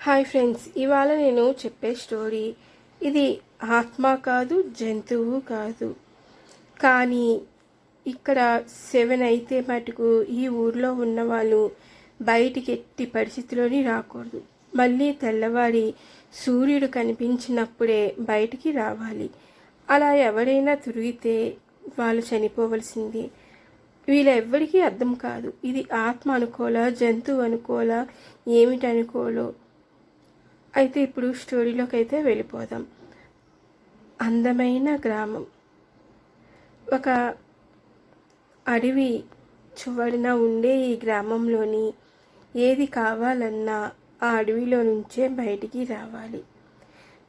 Hi friends ఇవాళ నేను చెప్పే స్టోరీ ఇది ఆత్మ కాదు జంతువు కాదు. కానీ ఇక్కడ సెవెన్ అయితే మటుకు ఈ ఊర్లో ఉన్న వాళ్ళు బయటికి ఎట్టి పరిస్థితిలోని రాకూడదు. మళ్ళీ తెల్లవారి సూర్యుడు కనిపించినప్పుడే బయటికి రావాలి. అలా ఎవరైనా తిరిగితే వాళ్ళు చనిపోవలసింది. వీళ్ళెవ్వరికీ అర్థం కాదు. ఇది ఆత్మ అనుకోలా జంతువు అనుకోలా ఏమిటనుకోలో అయితే ఇప్పుడు స్టోరీలోకి అయితే వెళ్ళిపోదాం. అందమైన గ్రామం. ఒక అడవి చివరిన ఉండే ఈ గ్రామంలోని ఏది కావాలన్నా ఆ అడవిలో నుంచే బయటికి రావాలి.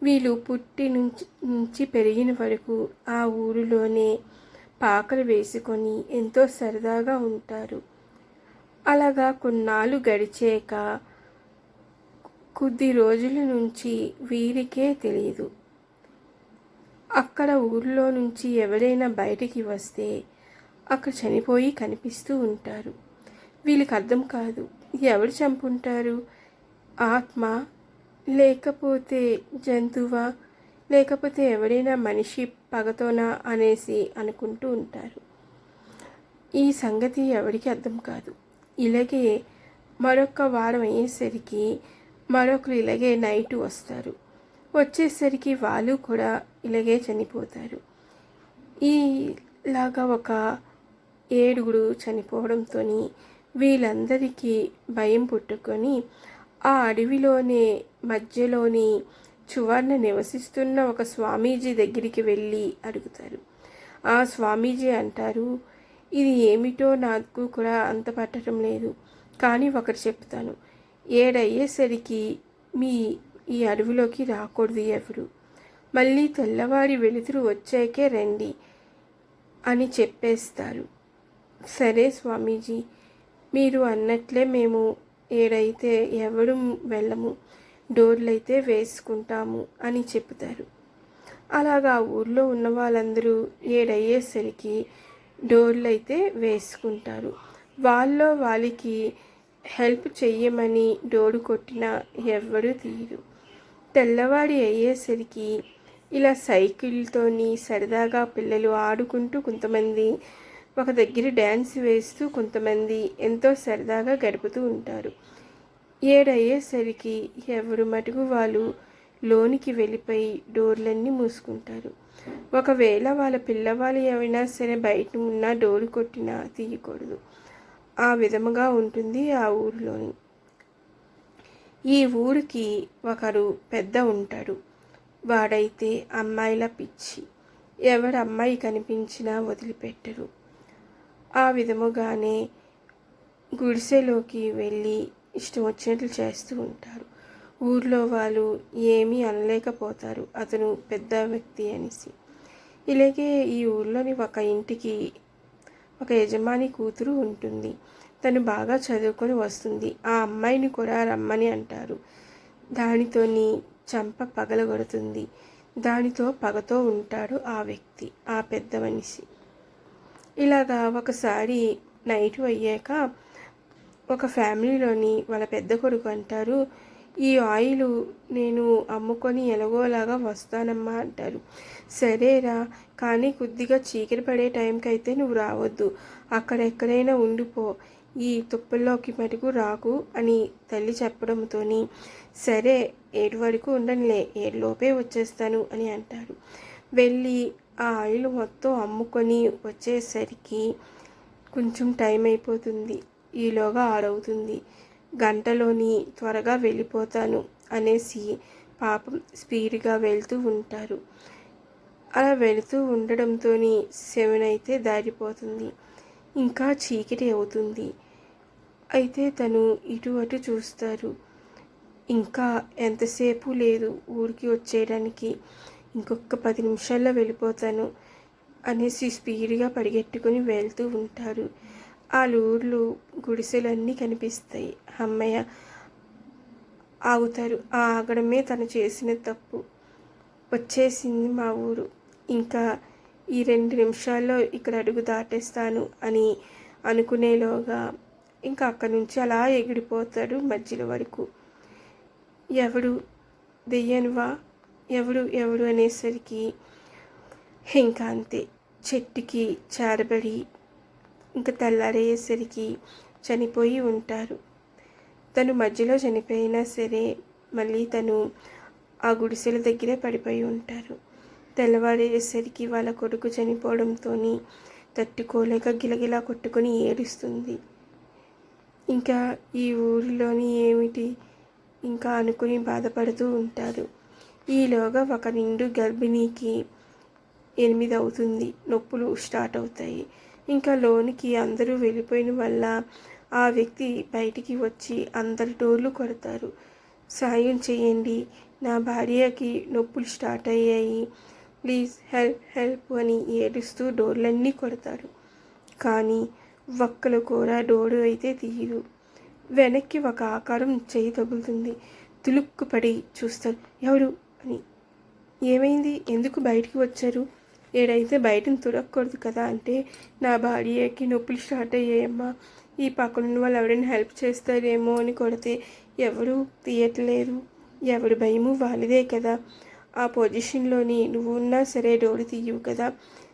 వీళ్ళు పుట్టి నుంచి నుంచి పెరిగిన వరకు ఆ ఊరిలోనే పాకలు వేసుకొని ఎంతో సరదాగా ఉంటారు. అలాగా కొన్నాళ్ళు గడిచాక కొద్ది రోజుల నుంచి వీరికే తెలియదు అక్కడ ఊర్లో నుంచి ఎవరైనా బయటికి వస్తే అక్కడ చనిపోయి కనిపిస్తూ ఉంటారు. వీళ్ళకి అర్థం కాదు ఎవరు చంపుంటారు? ఆత్మ లేకపోతే జంతువా? లేకపోతే ఎవరైనా మనిషి పగతోనా అనేసి అనుకుంటూ ఉంటారు. ఈ సంగతి ఎవరికి అర్థం కాదు. ఇలాగే మరొక వారం అయ్యేసరికి మరొకరు ఇలాగే నైట్ వస్తారు. వచ్చేసరికి వాళ్ళు కూడా ఇలాగే చనిపోతారు. ఈలాగా ఒక ఏడుగురు చనిపోవడంతో వీళ్ళందరికీ భయం పుట్టుకొని ఆ అడవిలోనే మధ్యలోని చువర్ణ నివసిస్తున్న ఒక స్వామీజీ దగ్గరికి వెళ్ళి అడుగుతారు. ఆ స్వామీజీ అంటారు ఇది ఏమిటో నాకు కూడా అంత పట్టడం లేదు. కానీ ఒకరు చెప్తాను. ఏడయ్యేసరికి మీ ఈ అడవిలోకి రాకూడదు ఎవరు. మళ్ళీ తెల్లవారి వెలుతురు వచ్చాకే రండి అని చెప్పేస్తారు. సరే స్వామీజీ మీరు అన్నట్లే మేము ఏడైతే ఎవడు వెళ్ళము డోర్లు అయితే వేసుకుంటాము అని చెప్తారు అలాగా ఊర్లో ఉన్న వాళ్ళందరూ ఏడయ్యేసరికి డోర్లు అయితే వేసుకుంటారు. వాళ్ళలో వాళ్ళకి హెల్ప్ చెయ్యమని డోరు కొట్టినా ఎవ్వరూ తీయరు. తెల్లవాడి అయ్యేసరికి ఇలా సైకిల్తోని సరదాగా పిల్లలు ఆడుకుంటూ కొంతమంది ఒక దగ్గర డ్యాన్స్ వేస్తూ కొంతమంది ఎంతో సరదాగా గడుపుతూ ఉంటారు. ఏడయ్యేసరికి ఎవరు మటుకు వాళ్ళు లోనికి వెళ్ళిపోయి డోర్లన్నీ మూసుకుంటారు. ఒకవేళ వాళ్ళ పిల్లవాళ్ళు ఏమైనా సరే బయట ఉన్నా డోరు కొట్టినా తీయకూడదు. ఆ విధముగా ఉంటుంది ఆ ఊరిలోని. ఈ ఊరికి ఒకరు పెద్ద ఉంటాడు. వాడైతే అమ్మాయిల పిచ్చి. ఎవరు అమ్మాయి కనిపించినా వదిలిపెట్టరు. ఆ విధముగానే గుడిసెలోకి వెళ్ళి ఇష్టం వచ్చినట్లు చేస్తూ ఉంటారు. ఊర్లో వాళ్ళు ఏమీ అనలేకపోతారు. అతను పెద్ద వ్యక్తి అనేసి. ఇలాగే ఈ ఊర్లోని ఒక ఇంటికి ఒక యజమాని కూతురు ఉంటుంది. తను బాగా చదువుకొని వస్తుంది. ఆ అమ్మాయిని కూడా రమ్మని అంటారు. దానితోని చంప పగలగొడుతుంది. దానితో పగతో ఉంటాడు ఆ వ్యక్తి ఆ పెద్ద మనిషి. ఇలాగా ఒకసారి నైట్ అయ్యాక ఒక ఫ్యామిలీలోని వాళ్ళ పెద్ద కొడుకు అంటారు ఈ ఆయిల్ నేను అమ్ముకొని ఎలాగోలాగా వస్తానమ్మా అంటారు. సరేరా కానీ కొద్దిగా చీకటి పడే టైంకి అయితే నువ్వు రావద్దు. అక్కడెక్కడైనా ఉండిపో. ఈ తుప్పల్లోకి మటుకు రాకు అని తల్లి చెప్పడంతో సరే ఏడు వరకు ఉండనులే ఏడులోపే వచ్చేస్తాను అని అంటారు. వెళ్ళి ఆ ఆయిల్ మొత్తం అమ్ముకొని వచ్చేసరికి కొంచెం టైం అయిపోతుంది. ఈలోగా ఆడవుతుంది గంటలోని త్వరగా వెళ్ళిపోతాను అనేసి పాపం స్పీడ్గా వెళ్తూ ఉంటారు. అలా వెళుతూ ఉండడంతో సెవెన్ అయితే దారిపోతుంది. ఇంకా చీకటి అవుతుంది. అయితే తను ఇటు అటు చూస్తారు. ఇంకా ఎంతసేపు లేదు ఊరికి వచ్చేయడానికి. ఇంకొక పది నిమిషాల్లో వెళ్ళిపోతాను అనేసి స్పీడ్గా పరిగెట్టుకుని వెళ్తూ ఉంటారు. ఆ లూర్లు గుడిసెలన్నీ కనిపిస్తాయి. అమ్మయ్య ఆగుతారు. ఆ ఆగడమే తను చేసిన తప్పు. వచ్చేసింది మా ఊరు. ఇంకా ఈ రెండు నిమిషాల్లో ఇక్కడ అడుగు దాటేస్తాను అని అనుకునేలోగా ఇంకా అక్కడి నుంచి అలా ఎగిడిపోతాడు మధ్యలో వరకు. ఎవడు? దెయ్యనువా? ఎవడు? ఎవడు అనేసరికి ఇంకా అంతే. చెట్టుకి చారబడి ఇంకా తెల్లారేసరికి చనిపోయి ఉంటారు. తను మధ్యలో చనిపోయినా సరే మళ్ళీ తను ఆ గుడిసెల దగ్గరే పడిపోయి ఉంటారు. తెల్లవారేసరికి వాళ్ళ కొడుకు చనిపోవడంతో తట్టుకోలేక గిలగిలా కొట్టుకొని ఏడుస్తుంది. ఇంకా ఈ ఊరిలోని ఏమిటి? ఇంకా అనుకుని బాధపడుతూ ఉంటారు. ఈలోగా ఒక నిండు గర్భిణీకి ఎనిమిది అవుతుంది నొప్పులు స్టార్ట్ అవుతాయి. ఇంకా లోనికి అందరూ వెళ్ళిపోయిన వల్ల ఆ వ్యక్తి బయటికి వచ్చి అందరి డోర్లు కొడతారు. సాయం చేయండి. నా భార్యకి నొప్పులు స్టార్ట్ అయ్యాయి. ప్లీజ్ హెల్ప్ హెల్ప్ అని ఏడుస్తూ డోర్లన్నీ కొడతారు. కానీ ఒక్కలు కూడా డోరు అయితే తీయదు. వెనక్కి ఒక ఆకారం చేయి తగులుతుంది. తులుక్కుపడి చూస్తారు ఎవరు? అని. ఏమైంది? ఎందుకు బయటికి వచ్చారు? ఏడైతే బయటను తురక్కూడదు కదా అంటే నా భార్యకి నొప్పులు స్టార్ట్ అయ్యాయమ్మా. ఈ పక్కనున్న వాళ్ళు ఎవరైనా హెల్ప్ చేస్తారేమో అని కొడితే ఎవరు తీయట్లేదు. ఎవరి భయము వాళ్ళదే కదా. ఆ పొజిషన్లోని నువ్వు ఉన్నా సరే డోరు తీయవు కదా.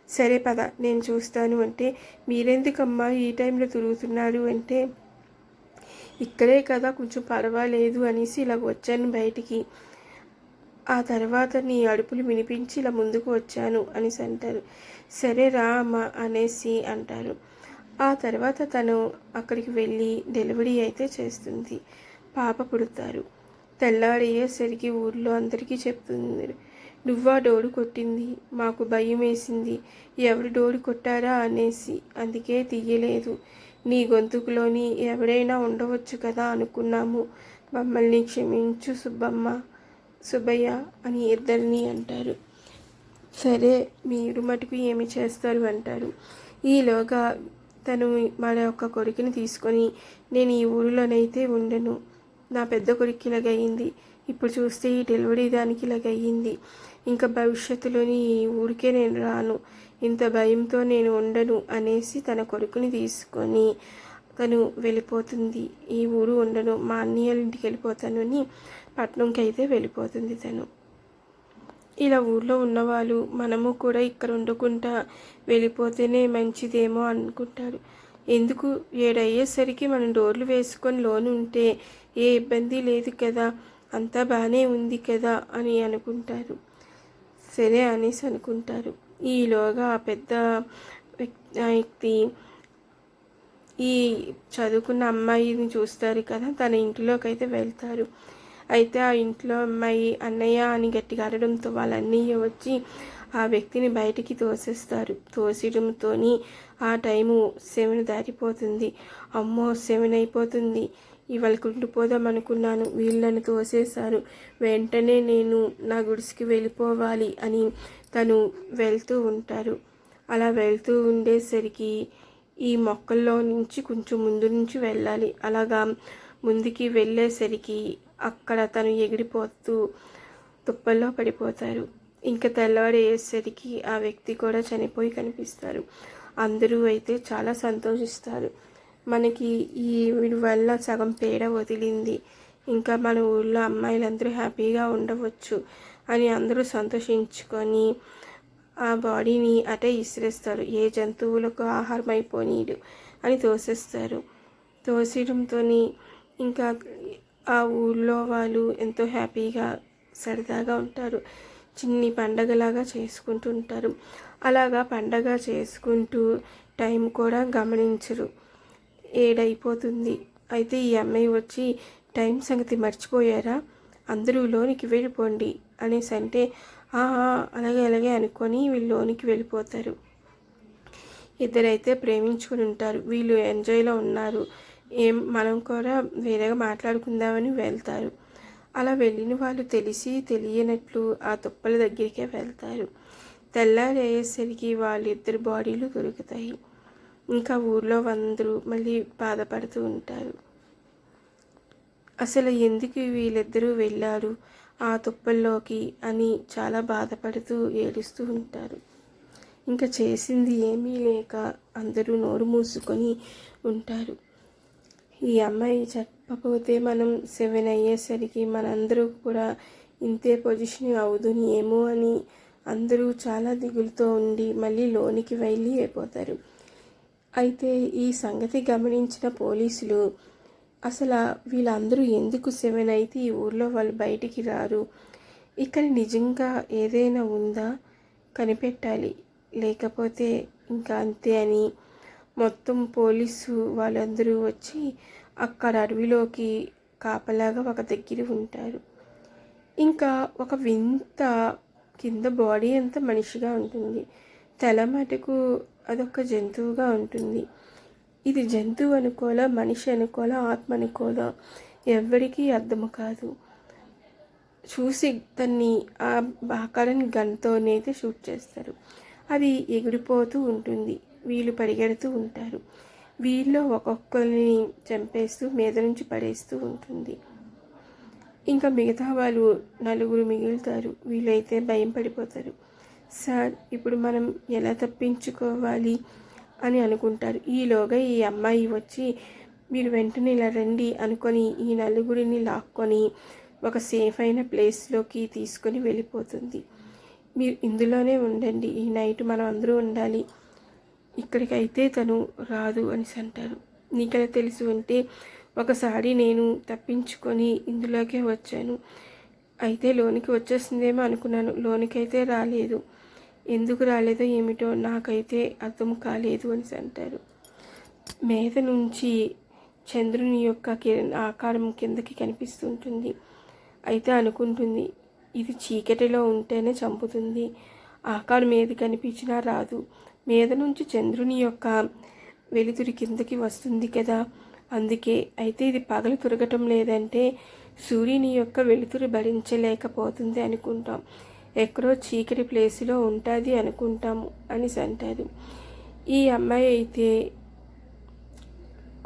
సరే పద నేను చూస్తాను అంటే మీరెందుకమ్మా ఈ టైంలో తిరుగుతున్నారు అంటే ఇక్కడే కదా కొంచెం పర్వాలేదు అనేసి ఇలా వచ్చాను బయటికి. ఆ తర్వాత నీ అడుపులు వినిపించి ఇలా ముందుకు వచ్చాను అనేసి అంటారు. సరే రా అమ్మ అనేసి అంటారు. ఆ తర్వాత తను అక్కడికి వెళ్ళి డెలివరీ అయితే చేస్తుంది. పాప పుడతారు. తెల్లారయ్యేసరికి ఊర్లో అందరికీ చెప్తుంది. నువ్వా డోరు కొట్టింది? మాకు భయం వేసింది. ఎవరు డోరు కొట్టారా అనేసి. అందుకే తీయలేదు. నీ గొంతుకులోని ఎవరైనా ఉండవచ్చు కదా అనుకున్నాము. మమ్మల్ని క్షమించు సుబ్బమ్మ. సుబ్బయ్య అని ఇద్దరిని అంటారు. సరే మీరు మటుకు ఏమి చేస్తారు అంటారు. ఈలోగా తను మన యొక్క కొడుకుని తీసుకొని నేను ఈ ఊరిలోనైతే ఉండను. నా పెద్ద కొడుకు ఇలాగయింది. ఇప్పుడు చూస్తే ఈ డెలివరీ దానికి ఇలాగయింది. ఇంకా భవిష్యత్తులోని ఈ ఊరికే నేను రాను. ఇంత భయంతో నేను ఉండను అనేసి తన కొడుకుని తీసుకొని తను వెళ్ళిపోతుంది. ఈ ఊరు ఉండను. మా అన్నయ్యల ఇంటికి వెళ్ళిపోతాను అని పట్నంకి అయితే వెళ్ళిపోతుంది తను. ఇలా ఊర్లో ఉన్నవాళ్ళు మనము కూడా ఇక్కడ ఉండకుండా వెళ్ళిపోతేనే మంచిదేమో అనుకుంటారు. ఎందుకు? ఏడయ్యేసరికి మనం డోర్లు వేసుకొని లోన్ ఉంటే ఏ ఇబ్బంది లేదు కదా అంతా బాగానే ఉంది కదా అని అనుకుంటారు. సరే అనేసి అనుకుంటారు. ఈలోగా ఆ పెద్ద వ్యక్తి ఈ చదువుకున్న అమ్మాయిని చూస్తారు కదా తన ఇంటిలోకి అయితే వెళ్తారు. అయితే ఆ ఇంట్లో అమ్మాయి అన్నయ్య అని గట్టిగా అరడంతో వాళ్ళ అన్నయ్య వచ్చి ఆ వ్యక్తిని బయటికి తోసేస్తారు. తోసేయడంతో ఆ టైము సెవెన్ దాటిపోతుంది. అమ్మో సెవెన్ అయిపోతుంది. ఇవాళ కుండిపోదాం అనుకున్నాను. వీళ్ళని తోసేశారు. వెంటనే నేను నా గుడిసికి వెళ్ళిపోవాలి అని తను వెళ్తూ ఉంటారు. అలా వెళ్తూ ఉండేసరికి ఈ మొక్కల్లో నుంచి కొంచెం ముందు నుంచి వెళ్ళాలి. అలాగా ముందుకి వెళ్ళేసరికి అక్కడ తను ఎగిరిపోతూ తుప్పల్లో పడిపోతారు. ఇంకా తెల్లవారేసరికి ఆ వ్యక్తి కూడా చనిపోయి కనిపిస్తారు. అందరూ అయితే చాలా సంతోషిస్తారు. మనకి ఈ వీడి వల్ల సగం పేడ వదిలింది. ఇంకా మన ఊళ్ళో అమ్మాయిలందరూ హ్యాపీగా ఉండవచ్చు అని అందరూ సంతోషించుకొని ఆ బాడీని అటే ఇసిరేస్తారు. ఏ జంతువులకు ఆహారం అయిపోనీడు అని తోసేస్తారు. తోసేయడంతో ఇంకా ఆ ఊళ్ళో వాళ్ళు ఎంతో హ్యాపీగా సరదాగా ఉంటారు. చిన్ని పండగలాగా చేసుకుంటూ ఉంటారు. అలాగా పండగ చేసుకుంటూ టైం కూడా గమనించరు. ఏడైపోతుంది. అయితే ఈ అమ్మాయి వచ్చి టైం సంగతి మర్చిపోయారా? అందరూ లోనికి వెళ్ళిపోండి అనేసి అంటే అలాగే అలాగే అనుకొని వీళ్ళు లోనికి వెళ్ళిపోతారు. ఇద్దరైతే ప్రేమించుకుని ఉంటారు. వీళ్ళు ఎంజాయ్లో ఉన్నారు. ఏం మనం కూడా వేరేగా మాట్లాడుకుందామని వెళ్తారు. అలా వెళ్ళిన వాళ్ళు తెలిసి తెలియనట్లు ఆ తుప్పల దగ్గరికే వెళ్తారు. తెల్లారేసరికి వాళ్ళిద్దరు బాడీలు దొరుకుతాయి. ఇంకా ఊర్లో అందరూ మళ్ళీ బాధపడుతూ ఉంటారు. అసలు ఎందుకు వీళ్ళిద్దరూ వెళ్ళారు ఆ తుప్పల్లోకి అని చాలా బాధపడుతూ ఏడుస్తూ ఉంటారు. ఇంకా చేసింది ఏమీ లేక అందరూ నోరు మూసుకొని ఉంటారు. ఈ అమ్మాయి చెప్పకపోతే మనం సెవెన్ అయ్యేసరికి మనందరూ కూడా ఇంతే పొజిషన్ అవుదుని ఏమో అని అందరూ చాలా దిగులుతో ఉండి మళ్ళీ లోనికి వెళ్ళి అయిపోతారు. అయితే ఈ సంగతి గమనించిన పోలీసులు అసలు వీళ్ళందరూ ఎందుకు సెవెన్ అయితే ఈ ఊర్లో వాళ్ళు బయటికి రారు? ఇక్కడ నిజంగా ఏదైనా ఉందా? కనిపెట్టాలి. లేకపోతే ఇంకా అంతే అని మొత్తం పోలీసు వాళ్ళందరూ వచ్చి అక్కడ అడవిలోకి కాపలాగా ఒక దగ్గర ఉంటారు. ఇంకా ఒక వింత కింద బాడీ అంతా మనిషిగా ఉంటుంది. తల మటుకు అదొక జంతువుగా ఉంటుంది. ఇది జంతువు అనుకోలా మనిషి అనుకోలా ఆత్మ అనుకోలా ఎవరికీ అర్థం కాదు. చూసి దాన్ని ఆ ఆకారాన్ని గన్తోనైతే షూట్ చేస్తారు. అది ఎగిరిపోతూ ఉంటుంది. వీళ్ళు పరిగెడుతూ ఉంటారు. వీళ్ళు ఒక్కొక్కరిని చంపేస్తూ మీద నుంచి పడేస్తూ ఉంటుంది. ఇంకా మిగతా వాళ్ళు నలుగురు మిగులుతారు. వీళ్ళైతే భయం పడిపోతారు. సార్ ఇప్పుడు మనం ఎలా తప్పించుకోవాలి? అని అనుకుంటారు. ఈలోగా ఈ అమ్మాయి వచ్చి మీరు వెంటనే ఇలా రండి అనుకొని ఈ నలుగురిని లాక్కొని ఒక సేఫ్ అయిన ప్లేస్లోకి తీసుకొని వెళ్ళిపోతుంది. మీరు ఇందులోనే ఉండండి. ఈ నైట్ మనం అందరూ ఉండాలి. ఇక్కడికైతే తను రాదు అనేసి అంటారు నీకెలా తెలుసు అంటే ఒకసారి నేను తప్పించుకొని ఇందులోకే వచ్చాను. అయితే లోనికి వచ్చేసిందేమో అనుకున్నాను. లోనికి అయితే రాలేదు. ఎందుకు రాలేదో ఏమిటో నాకైతే అర్థం కాలేదు అని అంటారు మీద నుంచి చంద్రుని యొక్క ఆకారం కిందకి కనిపిస్తుంటుంది. అయితే అనుకుంటుంది ఇది చీకటిలో ఉంటేనే చంపుతుంది. ఆకారం ఏది కనిపించినా రాదు. మీద నుంచి చంద్రుని యొక్క వెలుతురి కిందకి వస్తుంది కదా. అందుకే అయితే ఇది పగలు తిరగటం లేదంటే సూర్యుని యొక్క వెలుతురు భరించలేకపోతుంది అనుకుంటాం. ఎక్కడో చీకటి ప్లేస్లో ఉంటుంది అనుకుంటాము అనేసి అంటారు ఈ అమ్మాయి అయితే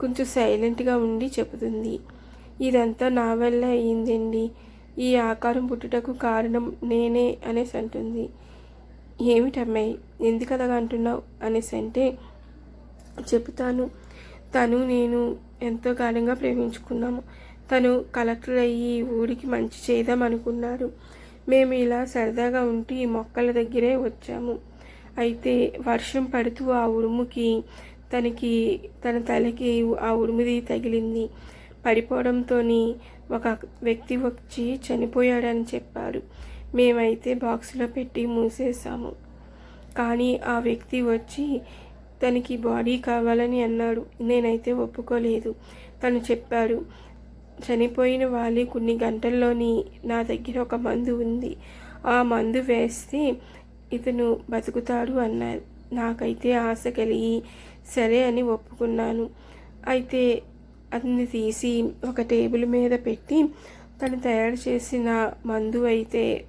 కొంచెం సైలెంట్గా ఉండి చెబుతుంది. ఇదంతా నా వల్ల అయిందండి. ఈ ఆకారం పుట్టుటకు కారణం నేనే అనేసి అంటుంది ఏమిటమ్మాయి ఎందుకు అలాగ అంటున్నావు అనేసి అంటే చెబుతాను. తను నేను ఎంతో కాలంగా ప్రేమించుకున్నాము తను కలెక్టర్ అయ్యి ఊరికి మంచి చేద్దాం అనుకున్నారు. మేము ఇలా సరదాగా ఉంటూ ఈ మొక్కల దగ్గరే వచ్చాము. అయితే వర్షం పడుతూ ఆ ఉరుముకి తనకి తన తలకి ఆ ఉరుముది తగిలింది. పడిపోవడంతో ఒక వ్యక్తి వచ్చి చనిపోయాడని చెప్పాడు మేమైతే బాక్స్లో పెట్టి మూసేసాము కానీ ఆ వ్యక్తి వచ్చి తనకి బాడీ కావాలని అన్నాడు. నేనైతే ఒప్పుకోలేదు. తను చెప్పాడు చనిపోయిన వాళ్ళు కొన్ని గంటల్లోని నా దగ్గర ఒక మందు ఉంది. ఆ మందు వేస్తే ఇతను బతుకుతాడు అన్నారు. నాకైతే ఆశ కలిగి సరే అని ఒప్పుకున్నాను. అయితే అతన్ని తీసి ఒక టేబుల్ మీద పెట్టి తను తయారు చేసిన మందు అయితే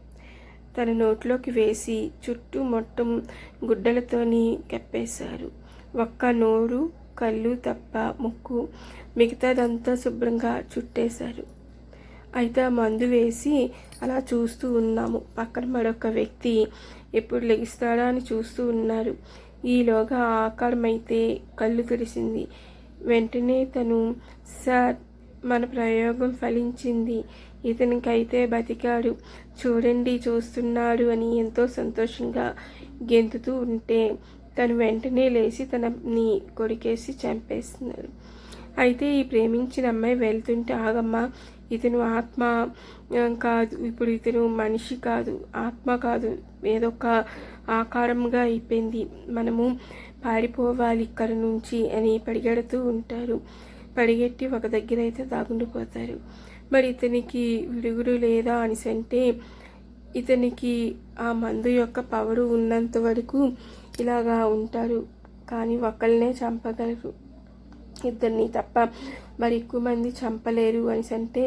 తన నోట్లోకి వేసి చుట్టూ మొత్తం గుడ్డలతోని కప్పేశారు. ఒక్క నోరు కళ్ళు తప్ప ముక్కు మిగతాదంతా శుభ్రంగా చుట్టేశారు. అయితే ఆ మందు వేసి అలా చూస్తూ ఉన్నాము. పక్కన మరొక వ్యక్తి ఎప్పుడు లెగిస్తాడా అని చూస్తూ ఉన్నారు. ఈలోగా ఆకారమైతే కళ్ళు తెరిసింది వెంటనే తను సార్ మన ప్రయోగం ఫలించింది. ఇతనికైతే బతికాడు. చూడండి చూస్తున్నాడు అని ఎంతో సంతోషంగా గెంతుతూ ఉంటే తను వెంటనే లేచి తనని కొరికేసి చంపేస్తున్నాడు. అయితే ఈ ప్రేమించిన అమ్మాయి వెళ్తుంటే ఆగమ్మ ఇతను ఆత్మ కాదు. ఇప్పుడు ఇతను మనిషి కాదు. ఆత్మ కాదు. ఏదొక ఆకారంగా అయిపోయింది. మనము పారిపోవాలి ఇక్కడ నుంచి అని పరిగెడుతూ ఉంటారు. పరిగెట్టి ఒక దగ్గర అయితే దాగుండిపోతారు. మరి ఇతనికి విడుగుడు లేదా అనేసి అంటే ఇతనికి ఆ మందు యొక్క పవరు ఉన్నంత వరకు ఇలాగా ఉంటారు. కానీ ఒకళ్ళనే చంపగలరు. ఇద్దరిని తప్ప మరి ఎక్కువ మంది చంపలేరు అనేసి అంటే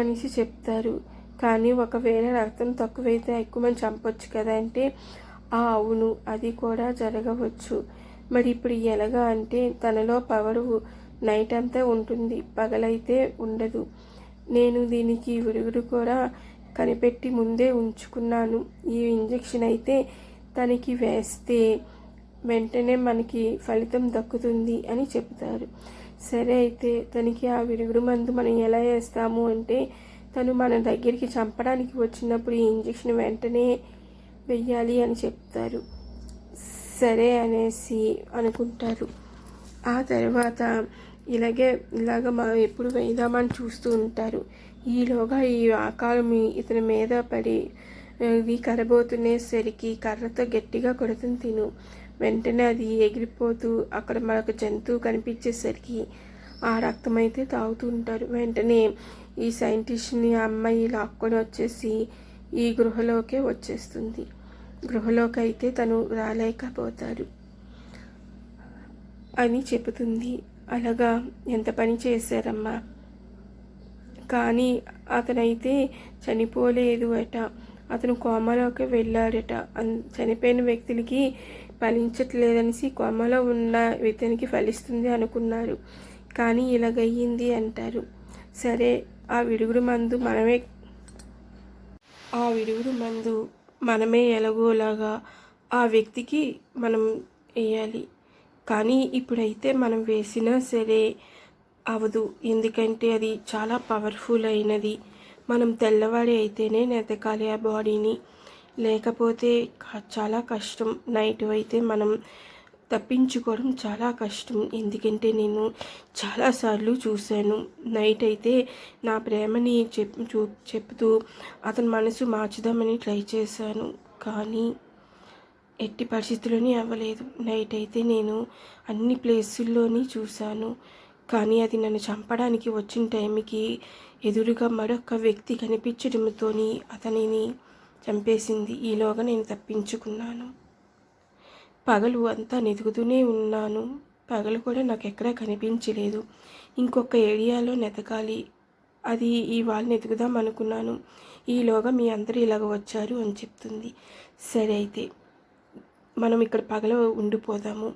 అనేసి చెప్తారు. కానీ ఒకవేళ రక్తం తక్కువైతే ఎక్కువ మంది చంపొచ్చు కదా అంటే ఆ అవును అది కూడా జరగవచ్చు. మరి ఇప్పుడు ఎలాగా అంటే తనలో పవరు నైట్ అంతా ఉంటుంది. పగలైతే ఉండదు. నేను దీనికి విరుగుడు కూడా కనిపెట్టి ముందే ఉంచుకున్నాను. ఈ ఇంజెక్షన్ అయితే తనకి వేస్తే వెంటనే మనకి ఫలితం దక్కుతుంది అని చెప్తారు సరే అయితే తనకి ఆ విరుగుడు మందు మనం ఎలా వేస్తాము అంటే తను మన దగ్గరికి చంపడానికి వచ్చినప్పుడు ఈ ఇంజెక్షన్ వెంటనే వెయ్యాలి అని చెప్తారు. సరే అనేసి అనుకుంటారు. ఆ తర్వాత ఇలాగే ఇలాగ మనం ఎప్పుడు వేద్దామని చూస్తూ ఉంటారు. ఈలోగా ఈ ఆకారం ఇతని మీద పడి ఇది కరబోతునేసరికి కర్రతో గట్టిగా కొడుతుంది తిను. వెంటనే అది ఎగిరిపోతూ అక్కడ మనకు జంతువు కనిపించేసరికి ఆ రక్తం అయితే తాగుతూ ఉంటారు. వెంటనే ఈ సైంటిస్ట్ని అమ్మాయి లాక్కొని వచ్చేసి ఈ గృహలోకే వచ్చేస్తుంది. గృహలోకి అయితే తను రాలేకపోతారు అని చెబుతుంది. అలాగా ఎంత పని చేశారమ్మా. కానీ అతనైతే చనిపోలేదు అట. అతను కోమలోకి వెళ్ళాడట. అన్ చనిపోయిన వ్యక్తులకి ఫలించట్లేదనేసి కోమలో ఉన్న ఇతనికి ఫలిస్తుంది అనుకున్నారు. కానీ ఇలాగయ్యింది అంటారు. సరే ఆ విడుగుడు మందు మనమే ఆ విడుగుడు మందు మనమే ఎలాగోలాగా ఆ వ్యక్తికి మనం వేయాలి కానీ ఇప్పుడైతే మనం వేసినా సరే అవదు. ఎందుకంటే అది చాలా పవర్ఫుల్ అయినది. మనం తెల్లవాడి అయితేనే నెతకాలి ఆ బాడీని లేకపోతే చాలా కష్టం. నైట్ అయితే మనం తప్పించుకోవడం చాలా కష్టం. ఎందుకంటే నేను చాలాసార్లు చూశాను. నైట్ అయితే నా ప్రేమని చెప్ చూ చెప్తూ అతని మనసు మార్చుదామని ట్రై చేశాను. కానీ ఎట్టి పరిస్థితుల్లోనే అవ్వలేదు. నైట్ అయితే నేను అన్ని ప్లేసుల్లోని చూశాను. కానీ అది నన్ను చంపడానికి వచ్చిన టైంకి ఎదురుగా మరొక వ్యక్తి కనిపించడంతోని అతనిని చంపేసింది. ఈలోగా నేను తప్పించుకున్నాను. పగలు అంతా నెతుకుతూనే ఉన్నాను. పగలు కూడా నాకు ఎక్కడా కనిపించలేదు. ఇంకొక ఏరియాలో నెతకాలి. అది ఇవాళ నెతుకుదాం అనుకున్నాను. ఈలోగా మీ అందరూ ఇలాగ వచ్చారు అని చెప్తుంది. సరే అయితే. మనం ఇక్కడ పగల ఉండిపోదాము.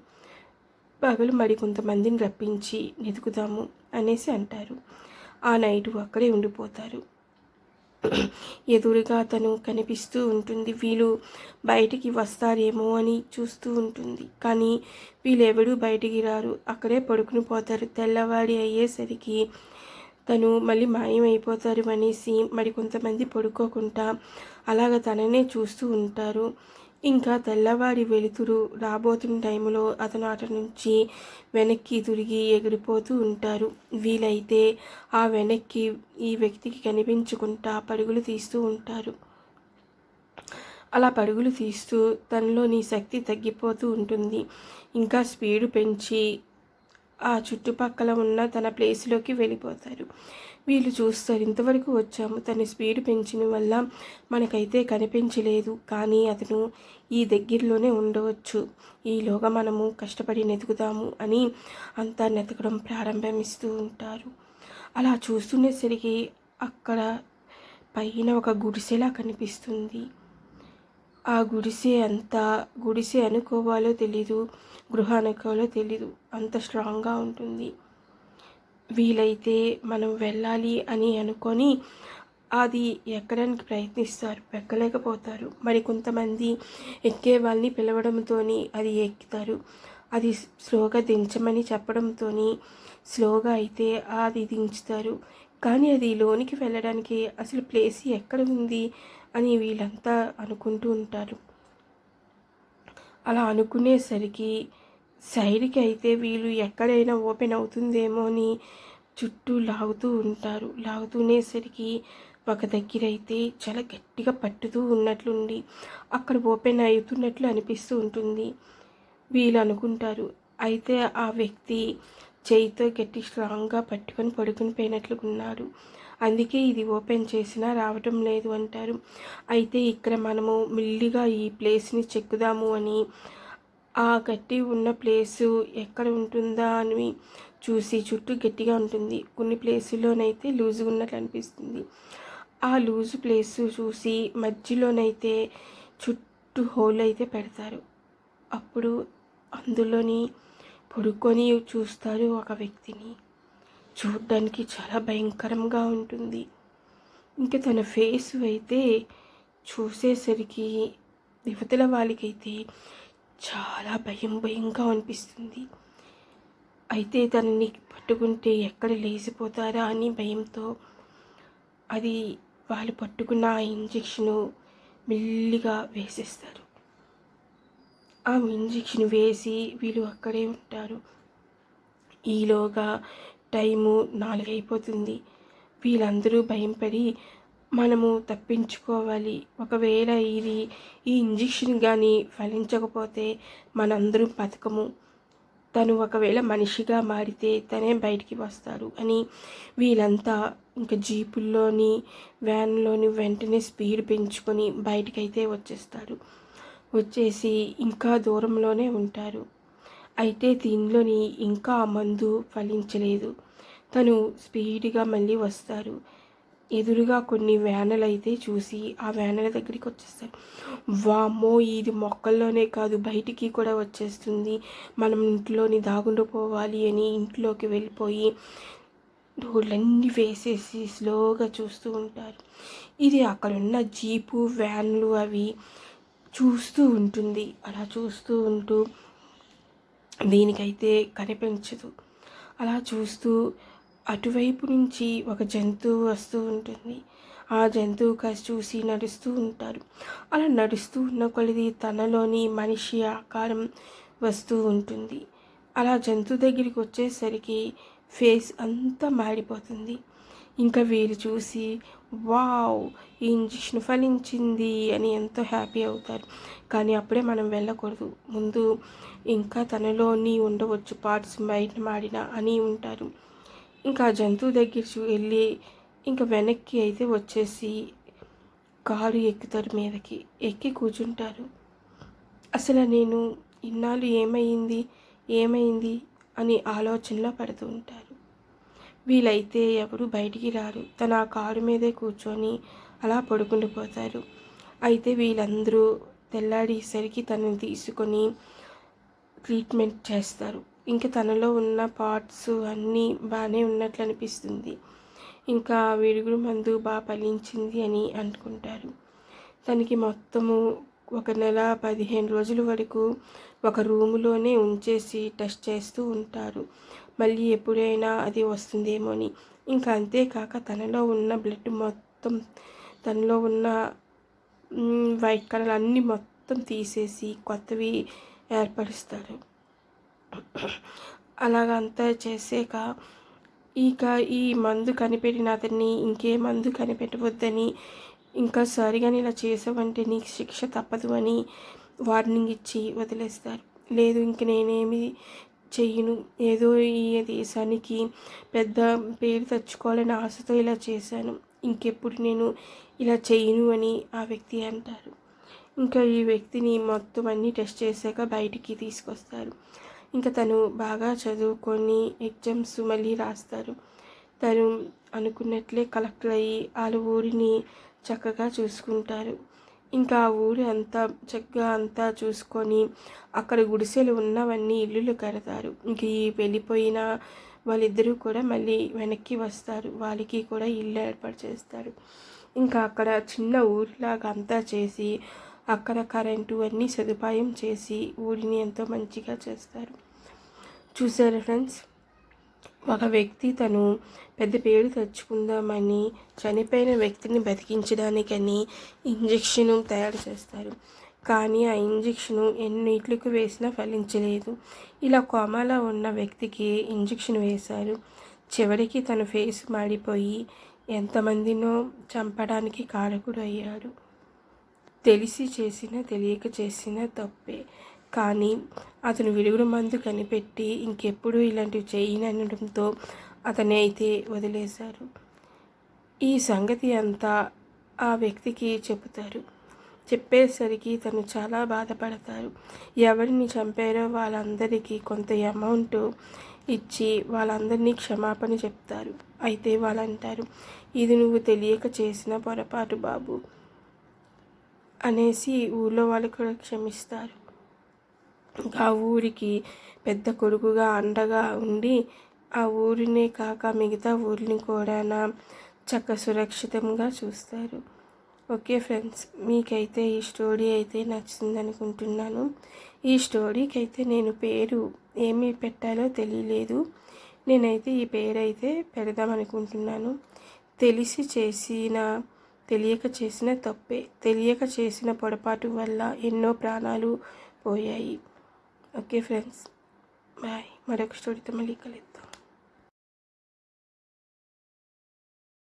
పగలు మరి కొంతమందిని రప్పించి వెతుకుదాము అనేసి అంటారు. ఆ నైట్ అక్కడే ఉండిపోతారు. ఎదురుగా అతను కనిపిస్తూ ఉంటుంది. వీళ్ళు బయటికి వస్తారేమో అని చూస్తూ ఉంటుంది. కానీ వీళ్ళెవడూ బయటికి రారు. అక్కడే పడుకుని పోతారు. తెల్లవాడి అయ్యేసరికి తను మళ్ళీ మాయమైపోతారు అనేసి మరి కొంతమంది పడుకోకుండా అలాగ తననే చూస్తూ ఉంటారు. ఇంకా తెల్లవారి వెలుతురు రాబోతున్న టైంలో అతను అటు నుంచి వెనక్కి తిరిగి ఎగిరిపోతూ ఉంటారు. వీలైతే ఆ వెనక్కి ఈ వ్యక్తికి కనిపించకుండా పరుగులు తీస్తూ ఉంటారు. అలా పరుగులు తీస్తూ తనలోని శక్తి తగ్గిపోతూ ఉంటుంది. ఇంకా స్పీడు పెంచి ఆ చుట్టుపక్కల ఉన్న తన ప్లేస్లోకి వెళ్ళిపోతారు. వీళ్ళు చూస్తారు. ఇంతవరకు వచ్చాము. తన స్పీడ్ పెంచిన వల్ల మనకైతే కనిపించలేదు. కానీ అతను ఈ దగ్గరలోనే ఉండవచ్చు. ఈలోగా మనము కష్టపడి నెతుకుదాము అని అంతా నెతకడం ప్రారంభమిస్తూ ఉంటారు. అలా చూస్తుండేసరికి అక్కడ పైన ఒక గుడిసెలా కనిపిస్తుంది. ఆ గుడిసె అంత గుడిసె అనుకోవాలో తెలీదు గృహ అనుకోవాలో తెలీదు. అంత స్ట్రాంగ్గా ఉంటుంది. వీలైతే మనం వెళ్ళాలి అని అనుకొని అది ఎక్కడానికి ప్రయత్నిస్తారు ఎక్కలేకపోతారు. మరి కొంతమంది ఎక్కే వాళ్ళని పిలవడంతో అది ఎక్కుతారు. అది స్లోగా దించమని చెప్పడంతో స్లోగా అయితే అది దించుతారు. కానీ అది లోనికి వెళ్ళడానికి అసలు ప్లేస్ ఎక్కడ ఉంది అని వీళ్ళంతా అనుకుంటూ ఉంటారు. అలా అనుకునేసరికి సైడ్కి అయితే వీళ్ళు ఎక్కడైనా ఓపెన్ అవుతుందేమో అని చుట్టూ లాగుతూ ఉంటారు. లాగుతూనేసరికి ఒక దగ్గర అయితే చాలా గట్టిగా పట్టుతూ ఉన్నట్లుండి అక్కడ ఓపెన్ అవుతున్నట్లు అనిపిస్తూ ఉంటుంది. వీళ్ళు అనుకుంటారు అయితే ఆ వ్యక్తి చేయితో గట్టి స్ట్రాంగ్గా పట్టుకొని పడుకుని పోయినట్లు ఉన్నారు. అందుకే ఇది ఓపెన్ చేసినా రావటం లేదు అంటారు. అయితే ఇక్కడ మనము మిల్లిగా ఈ ప్లేస్ని చెక్కుదాము అని ఆ గట్టి ఉన్న ప్లేసు ఎక్కడ ఉంటుందా అని చూసి చుట్టూ గట్టిగా ఉంటుంది. కొన్ని ప్లేసుల్లోనైతే లూజుగా ఉన్నట్లు అనిపిస్తుంది. ఆ లూజ్ ప్లేస్ చూసి మధ్యలోనైతే చుట్టూ హోల్ అయితే పెడతారు. అప్పుడు అందులోని పడుకొని చూస్తారు ఒక వ్యక్తిని. చూడడానికి చాలా భయంకరంగా ఉంటుంది. ఇంకా తన ఫేస్ అయితే చూసేసరికి యువతల వాళ్ళకైతే చాలా భయం భయంగా అనిపిస్తుంది. అయితే తనని పట్టుకుంటే ఎక్కడ లేచిపోతారా అని భయంతో అది వాళ్ళు పట్టుకున్న ఆ ఇంజెక్షను మెల్లిగా వేసేస్తారు. ఆ ఇంజెక్షన్ వేసి వీళ్ళు అక్కడే ఉంటారు. ఈలోగా టైము నాలుగైపోతుంది. వీళ్ళందరూ భయంపడి మనము తప్పించుకోవాలి. ఒకవేళ ఇది ఈ ఇంజెక్షన్ కానీ ఫలించకపోతే మనందరం బతకము. తను ఒకవేళ మనిషిగా మారితే తనే బయటికి వస్తాడు అని వీళ్ళంతా ఇంకా జీపుల్లోని వ్యాన్లోని వెంటనే స్పీడ్ పెంచుకొని బయటికైతే వచ్చేస్తారు. వచ్చేసి ఇంకా దూరంలోనే ఉంటారు. అయితే దీనిలోని ఇంకా ఆ మందు ఫలించలేదు. తను స్పీడ్గా మళ్ళీ వస్తారు. ఎదురుగా కొన్ని వ్యానలు అయితే చూసి ఆ వ్యానల దగ్గరికి వచ్చేస్తారు వామ్మో ఇది మొక్కల్లోనే కాదు బయటికి కూడా వచ్చేస్తుంది. మనం ఇంట్లోని దాగుండిపోవాలి అని ఇంట్లోకి వెళ్ళిపోయి డోర్లన్నీ వేసేసి స్లోగా చూస్తూ ఉంటారు. ఇది అక్కడున్న జీపు వ్యాన్లు అవి చూస్తూ ఉంటుంది. అలా చూస్తూ ఉంటూ దీనికైతే కనిపించదు. అలా చూస్తూ అటువైపు నుంచి ఒక జంతువు వస్తూ ఉంటుంది. ఆ జంతువు కాసి చూసి నడుస్తూ ఉంటారు అలా నడుస్తూ ఉన్న కొలిది తనలోని మనిషి ఆకారం వస్తూ ఉంటుంది. అలా జంతువు దగ్గరికి వచ్చేసరికి ఫేస్ అంతా మాడిపోతుంది ఇంకా వీరు చూసి వావ్ ఈ ఇంజక్షన్ ఫలించింది అని ఎంతో హ్యాపీ అవుతారు. కానీ అప్పుడే మనం వెళ్ళకూడదు. ముందు ఇంకా తనలోని ఉండవచ్చు. పార్ట్స్ బయట మాడిన అని ఉంటారు. ఇంకా జంతువు దగ్గర వెళ్ళి ఇంకా వెనక్కి అయితే వచ్చేసి కారు ఎక్కుతారు మీదకి ఎక్కి కూర్చుంటారు. అసలు నేను ఇన్నాళ్ళు ఏమైంది ఏమైంది అని ఆలోచనలో పడుతూ ఉంటారు. వీలైతే ఎవరు బయటికి రారు. తన ఆ కారు మీదే కూర్చొని అలా పడుకుండిపోతారు అయితే వీళ్ళందరూ తెల్లాడేసరికి తనని తీసుకొని ట్రీట్మెంట్ చేస్తారు. ఇంకా తనలో ఉన్న పార్ట్స్ అన్నీ బాగానే ఉన్నట్లు అనిపిస్తుంది ఇంకా విరుగుడు మందు బాగా ఫలించింది అని అనుకుంటారు. తనకి మొత్తము ఒక నెల పదిహేను రోజుల వరకు ఒక రూములోనే ఉంచేసి టెస్ట్ చేస్తూ ఉంటారు. మళ్ళీ ఎప్పుడైనా అది వస్తుందేమో అని. ఇంకా అంతేకాక తనలో ఉన్న బ్లడ్ మొత్తం తనలో ఉన్న వైట్ కలర్ అన్నీ మొత్తం తీసేసి కొత్తవి ఏర్పరుస్తారు. అలాగంతా చేసాక ఇక ఈ మందు కనిపెట్టిన అతన్ని ఇంకే మందు కనిపెట్టవద్దని ఇంకా సరిగా ఇలా చేసావంటే నీకు శిక్ష తప్పదు అని వార్నింగ్ ఇచ్చి వదిలేస్తారు. లేదు ఇంక నేనేమి చెయ్యను. ఏదో ఈ దేశానికి పెద్ద పేరు తెచ్చుకోవాలని ఆశతో ఇలా చేశాను. ఇంకెప్పుడు నేను ఇలా చేయను అని ఆ వ్యక్తి అంటారు. ఇంకా ఈ వ్యక్తిని మొత్తం అన్నీ టెస్ట్ చేశాక బయటికి తీసుకొస్తారు. ఇంకా తను బాగా చదువుకొని ఎగ్జామ్స్ మళ్ళీ రాస్తారు. తను అనుకున్నట్లే కలెక్టర్ అయ్యి వాళ్ళ ఊరిని చక్కగా చూసుకుంటారు. ఇంకా ఆ ఊరు అంతా చక్కగా అంతా చూసుకొని అక్కడ గుడిసెలు ఉన్నవన్నీ ఇల్లులు కడతారు. ఇంక ఈ వెళ్ళిపోయిన వాళ్ళిద్దరూ కూడా మళ్ళీ వెనక్కి వస్తారు. వాళ్ళకి కూడా ఇల్లు ఏర్పాటు చేస్తారు. ఇంకా అక్కడ చిన్న ఊరిలాగా అంతా చేసి అక్కడ కరెంటు అన్నీ సదుపాయం చేసి ఊరిని ఎంతో మంచిగా చేస్తారు. చూసారు ఫ్రెండ్స్? ఒక వ్యక్తి తను పెద్ద పేరు తెచ్చుకుందామని చనిపోయిన వ్యక్తిని బతికించడానికని ఇంజెక్షన్ తయారు చేస్తారు. కానీ ఆ ఇంజెక్షను ఎన్నిట్లకు వేసినా ఫలించలేదు. ఇలా కోమాలో ఉన్న వ్యక్తికి ఇంజెక్షన్ వేశారు. చివరికి తన ఫేస్ మాడిపోయి ఎంతమందినో చంపడానికి కారకుడు అయ్యాడు తెలిసి చేసిన తెలియక చేసిన తప్పే. కానీ అతను విరుగుడు మందు కనిపెట్టి ఇంకెప్పుడు ఇలాంటివి చేయనడంతో అతని అయితే వదిలేశారు. ఈ సంగతి అంతా ఆ వ్యక్తికి చెబుతారు. చెప్పేసరికి తను చాలా బాధపడతారు. ఎవరిని చంపారో వాళ్ళందరికీ కొంత అమౌంట్ ఇచ్చి వాళ్ళందరినీ క్షమాపణ చెప్తారు. అయితే వాళ్ళంటారు ఇది నువ్వు తెలియక చేసిన పొరపాటు బాబు. అనేసి ఊళ్ళో వాళ్ళు కూడా క్షమిస్తారు. ఆ ఊరికి పెద్ద కొడుకుగా అండగా ఉండి ఆ ఊరినే కాక మిగతా ఊరిని కూడా చక్క సురక్షితంగా చూస్తారు. ఓకే ఫ్రెండ్స్ మీకైతే ఈ స్టోరీ అయితే నచ్చింది అనుకుంటున్నాను. ఈ స్టోరీకి అయితే నేను పేరు ఏమి పెట్టాలో తెలియలేదు. నేనైతే ఈ పేరు అయితే పెడదాం అనుకుంటున్నాను. తెలిసి చేసిన తెలియక చేసిన తప్పే. తెలియక చేసిన పొరపాటు వల్ల ఎన్నో ప్రాణాలు పోయాయి. Okay friends. బాయ్. మరొక స్టోరీతో మళ్ళీ కలుద్దాం.